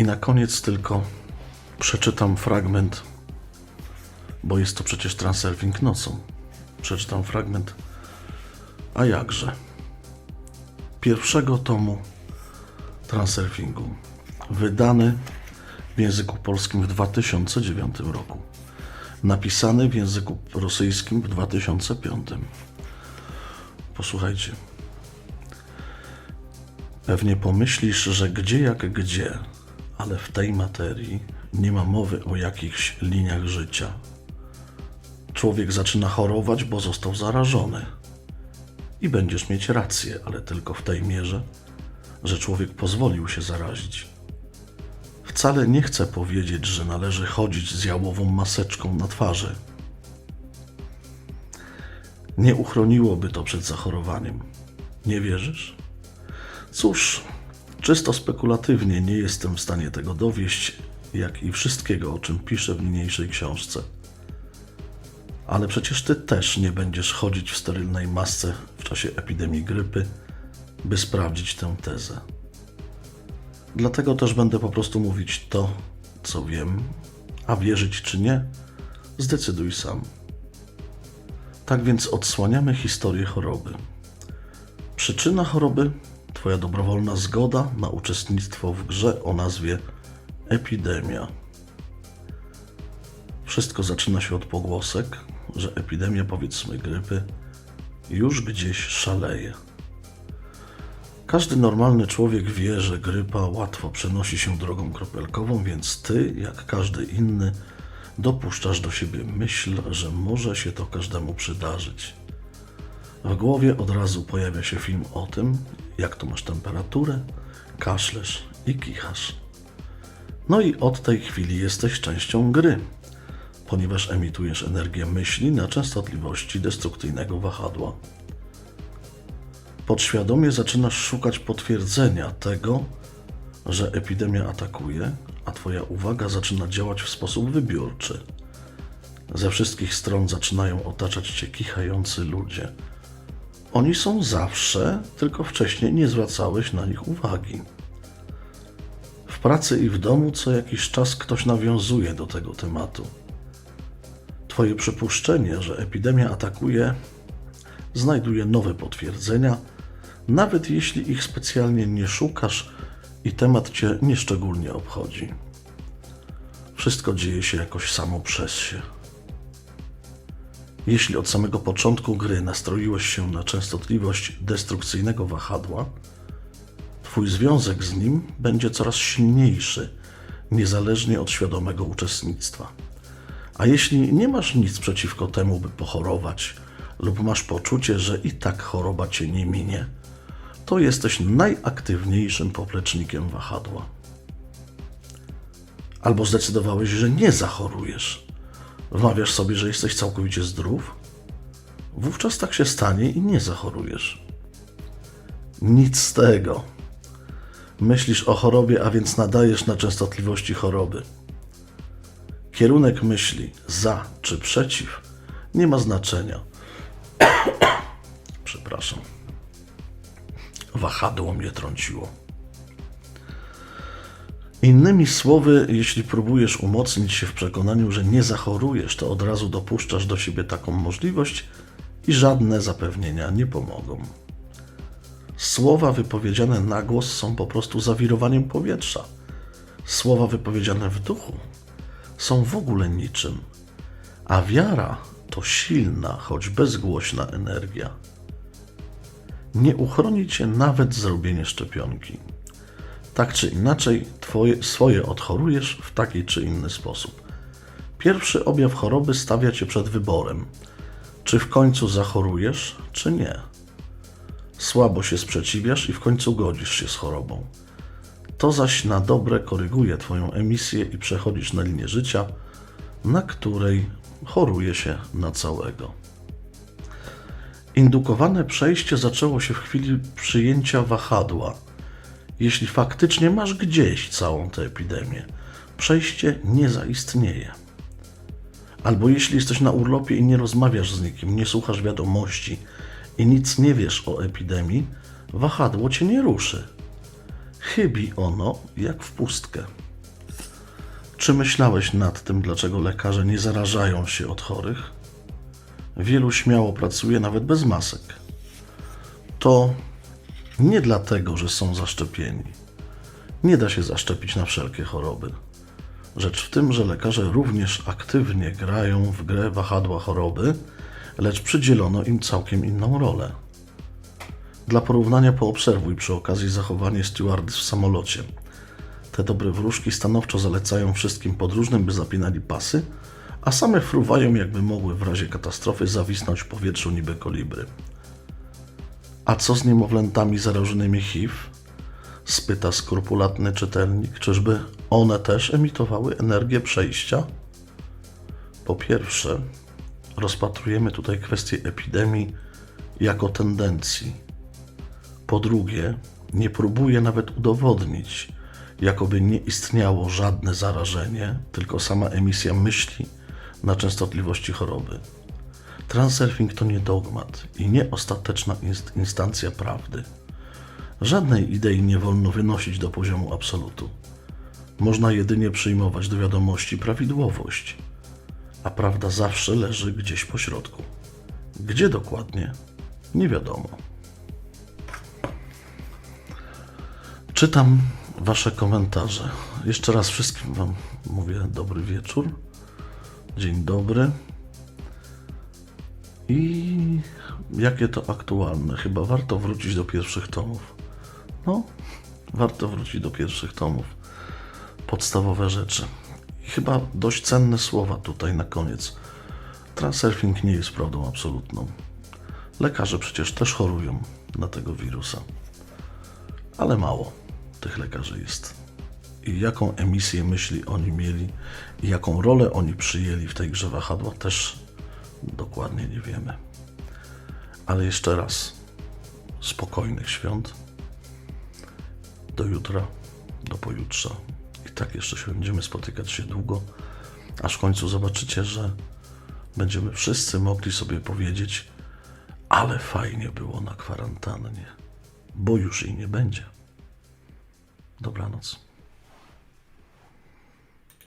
I na koniec tylko przeczytam fragment, bo jest to przecież transurfing nocą. Przeczytam fragment, a jakże, pierwszego tomu transurfingu, wydany w języku polskim w 2009 roku, napisany w języku rosyjskim w 2005. Posłuchajcie. Pewnie pomyślisz, że gdzie jak gdzie, ale w tej materii nie ma mowy o jakichś liniach życia. Człowiek zaczyna chorować, bo został zarażony. I będziesz mieć rację, ale tylko w tej mierze, że człowiek pozwolił się zarazić. Wcale nie chcę powiedzieć, że należy chodzić z jałową maseczką na twarzy. Nie uchroniłoby to przed zachorowaniem. Nie wierzysz? Cóż, czysto spekulatywnie nie jestem w stanie tego dowieść, jak i wszystkiego, o czym piszę w niniejszej książce. Ale przecież ty też nie będziesz chodzić w sterylnej masce w czasie epidemii grypy, by sprawdzić tę tezę. Dlatego też będę po prostu mówić to, co wiem, a wierzyć czy nie, zdecyduj sam. Tak więc odsłaniamy historię choroby. Przyczyna choroby Twoja dobrowolna zgoda na uczestnictwo w grze o nazwie epidemia. Wszystko zaczyna się od pogłosek, że epidemia, powiedzmy, grypy już gdzieś szaleje. Każdy normalny człowiek wie, że grypa łatwo przenosi się drogą kropelkową, więc ty, jak każdy inny, dopuszczasz do siebie myśl, że może się to każdemu przydarzyć. W głowie od razu pojawia się film o tym, jak to masz temperaturę, kaszlesz i kichasz. No i od tej chwili jesteś częścią gry, ponieważ emitujesz energię myśli na częstotliwości destrukcyjnego wahadła. Podświadomie zaczynasz szukać potwierdzenia tego, że epidemia atakuje, a Twoja uwaga zaczyna działać w sposób wybiórczy. Ze wszystkich stron zaczynają otaczać Cię kichający ludzie. Oni są zawsze, tylko wcześniej nie zwracałeś na nich uwagi. W pracy i w domu co jakiś czas ktoś nawiązuje do tego tematu. Twoje przypuszczenie, że epidemia atakuje, znajduje nowe potwierdzenia, nawet jeśli ich specjalnie nie szukasz i temat Cię nieszczególnie obchodzi. Wszystko dzieje się jakoś samo przez się. Jeśli od samego początku gry nastroiłeś się na częstotliwość destrukcyjnego wahadła, Twój związek z nim będzie coraz silniejszy, niezależnie od świadomego uczestnictwa. A jeśli nie masz nic przeciwko temu, by pochorować, lub masz poczucie, że i tak choroba cię nie minie, to jesteś najaktywniejszym poplecznikiem wahadła. Albo zdecydowałeś, że nie zachorujesz. Wmawiasz sobie, że jesteś całkowicie zdrów? Wówczas tak się stanie i nie zachorujesz. Nic z tego. Myślisz o chorobie, a więc nadajesz na częstotliwości choroby. Kierunek myśli za czy przeciw nie ma znaczenia. Przepraszam. Wahadło mnie trąciło. Innymi słowy, jeśli próbujesz umocnić się w przekonaniu, że nie zachorujesz, to od razu dopuszczasz do siebie taką możliwość i żadne zapewnienia nie pomogą. Słowa wypowiedziane na głos są po prostu zawirowaniem powietrza. Słowa wypowiedziane w duchu są w ogóle niczym, a wiara to silna, choć bezgłośna energia. Nie uchroni cię nawet zrobienie szczepionki. Tak czy inaczej, twoje, swoje odchorujesz w taki czy inny sposób. Pierwszy objaw choroby stawia cię przed wyborem: czy w końcu zachorujesz, czy nie. Słabo się sprzeciwiasz i w końcu godzisz się z chorobą. To zaś na dobre koryguje Twoją emisję i przechodzisz na linię życia, na której choruje się na całego. Indukowane przejście zaczęło się w chwili przyjęcia wahadła. Jeśli faktycznie masz gdzieś całą tę epidemię, przejście nie zaistnieje. Albo jeśli jesteś na urlopie i nie rozmawiasz z nikim, nie słuchasz wiadomości i nic nie wiesz o epidemii, wahadło cię nie ruszy. Chybi ono jak w pustkę. Czy myślałeś nad tym, dlaczego lekarze nie zarażają się od chorych? Wielu śmiało pracuje nawet bez masek. To nie dlatego, że są zaszczepieni. Nie da się zaszczepić na wszelkie choroby. Rzecz w tym, że lekarze również aktywnie grają w grę wahadła choroby, lecz przydzielono im całkiem inną rolę. Dla porównania poobserwuj przy okazji zachowanie stewardess w samolocie. Te dobre wróżki stanowczo zalecają wszystkim podróżnym, by zapinali pasy, a same fruwają, jakby mogły w razie katastrofy zawisnąć w powietrzu niby kolibry. A co z niemowlętami zarażonymi HIV? Spyta skrupulatny czytelnik, czyżby one też emitowały energię przejścia? Po pierwsze, rozpatrujemy tutaj kwestię epidemii jako tendencji. Po drugie, nie próbuje nawet udowodnić, jakoby nie istniało żadne zarażenie, tylko sama emisja myśli na częstotliwości choroby. Transurfing to nie dogmat i nie ostateczna inst- instancja prawdy. Żadnej idei nie wolno wynosić do poziomu absolutu. Można jedynie przyjmować do wiadomości prawidłowość, a prawda zawsze leży gdzieś po środku. Gdzie dokładnie? Nie wiadomo. Czytam Wasze komentarze. Jeszcze raz wszystkim Wam mówię dobry wieczór. Dzień dobry. I jakie to aktualne? Chyba warto wrócić do pierwszych tomów. No, warto wrócić do pierwszych tomów. Podstawowe rzeczy. Chyba dość cenne słowa tutaj na koniec. Transurfing nie jest prawdą absolutną. Lekarze przecież też chorują na tego wirusa. Ale mało tych lekarzy jest. I jaką emisję myśli oni mieli i jaką rolę oni przyjęli w tej grze wahadła, też dokładnie nie wiemy. Ale jeszcze raz, spokojnych świąt. Do jutra, do pojutrza. I tak jeszcze się będziemy spotykać się długo, aż w końcu zobaczycie, że będziemy wszyscy mogli sobie powiedzieć, ale fajnie było na kwarantannie, bo już jej nie będzie. Dobranoc.